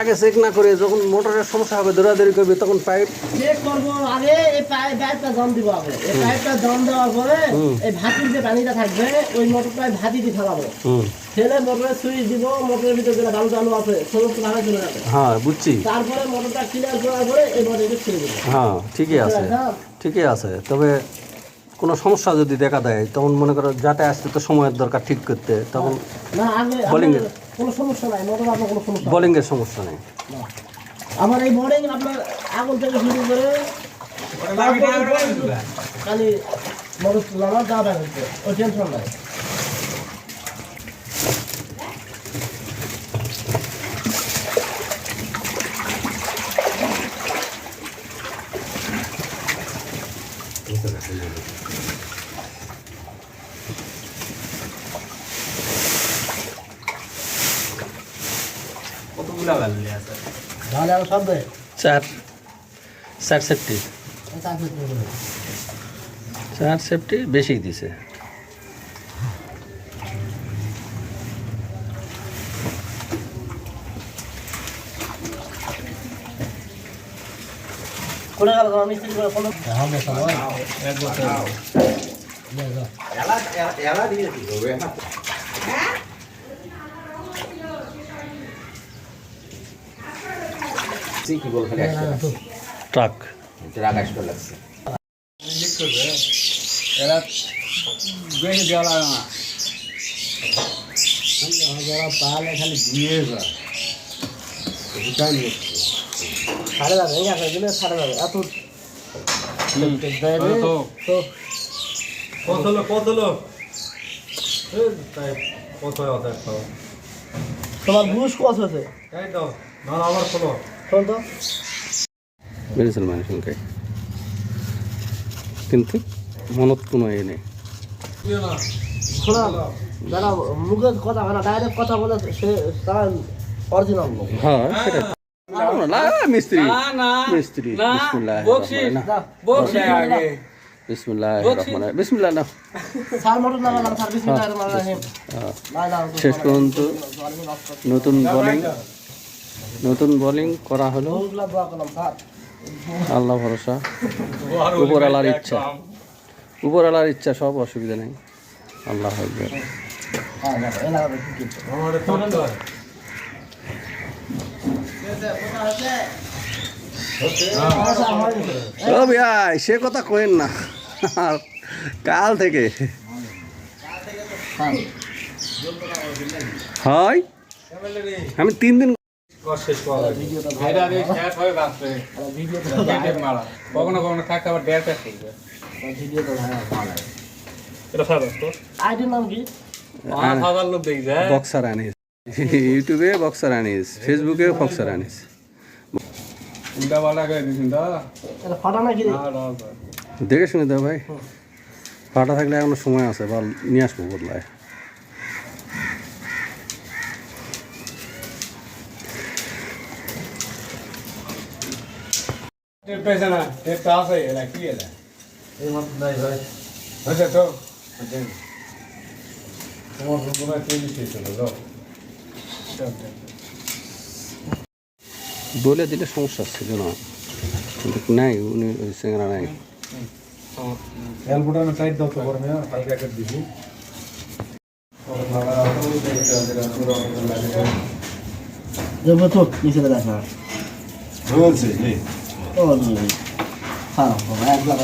আগে চেক না করে যখন মোটরের সমস্যা হবে দৌড়াদৌড়ি করবে তখন পাইপ চেক করব আগে এই পাইপটা জম দিব আগে। এই পাইপটা জম দেওয়ার পরে এই ভাতির যে পানিটা থাকবে ওই মোটরটায় ভাতি দিয়ে ফেলাবো। ফেলে মোটরের সুইচ দিব মোটরের ভিতরে যেটা বালু চালু আছে সমস্ত ভাড়া চলে যাবে। হ্যাঁ বুঝছি। তারপরে মোটরটা ক্লিয়ার করার পরে এই মোটরকে ছেড়ে দেবো। হ্যাঁ ঠিকই আছে। ঠিকই আছে। তবে কোনো সমস্যা যদি দেখা দেয় তখন মনে করো যাতে আসতে তো সময়ের দরকার ঠিক করতে তখন আপনার কোনো সমস্যা নাই মোটর আপনার কোনো সমস্যা। বোলিংয়ের সমস্যা নেই। আমার এই বোর্ডিং আপনার আগুন থেকে শুরু করে খালি মোটর লাগার যা ব্যাগ হচ্ছে ওই টেনশন নাই। তাহলে আমি সব দেয় চার। চার। সেফটি চার সেফটি বেশি দিছে। কোনে গেল তোমার মিস্ত্রি করে কোনো হবে সময় কি বল খালি ট্রাক। এটা আকাশ লাগছে। এরা বেশি দেওয়া লাগে না। যারা পালে খালি দিয়ে যা সাড়ে যাবে এই আছে দিলে সাড়ে যাবে এত তো। তো কত হলো কত হলো তাই কত তোমার ঘুষ কত হয়েছে এই দাও না আবার শোনো। শোন তো মানুষকে কিন্তু মনত কোনো এ নেই শোনা যারা মুখে কথা হয় না ডাইরেক্ট কথা বলে সে তারা অরিজিনাল হ্যাঁ সেটা না মিস্ত্রি মিস্ত্রি বিসমিল্লাহ। রহমান বিসমিল্লাহ না শেষ পর্যন্ত নতুন বোলিং নতুন বোলিং করা হলো। আল্লাহ ভরসা। উপরওয়ালার ইচ্ছা। উপরওয়ালার ইচ্ছা, সব অসুবিধা নেই। আল্লাহ ভাই, সে কথা কইেন না। কাল থেকে। হয়। আমি তিন দিন কখনো কখনো থাকতে আবার দেড় পেট করবে ভিডিও তো ভাই ভালো এটা সারা তো? আইডির নাম কি? পাঁচ হাজার লোক দেখি যায়। বক্সার আনিস। ইউটিউবে বক্সার আনিস ফেসবুকে বক্সার আনিস। দেখে শুনে দাও ভাই। ফাটা থাকলে এখনও সময় আছে বা নিয়ে আসব বদলায়। পেয়েছে না টেপটা আছে এলা কি এলা এই মাত্র নাই ভাই হয়েছে তো তোমার মনে হয় হলো যাও বলে দিলে সমস্যা ছিল না কিন্তু নাই উনি ওই সিঙ্গারা নাই। আমি টাইট দাও তো গরমে হালকা করে দিবি। তো নিচে দেখা বলছে ও হ্যাঁ এক লাখ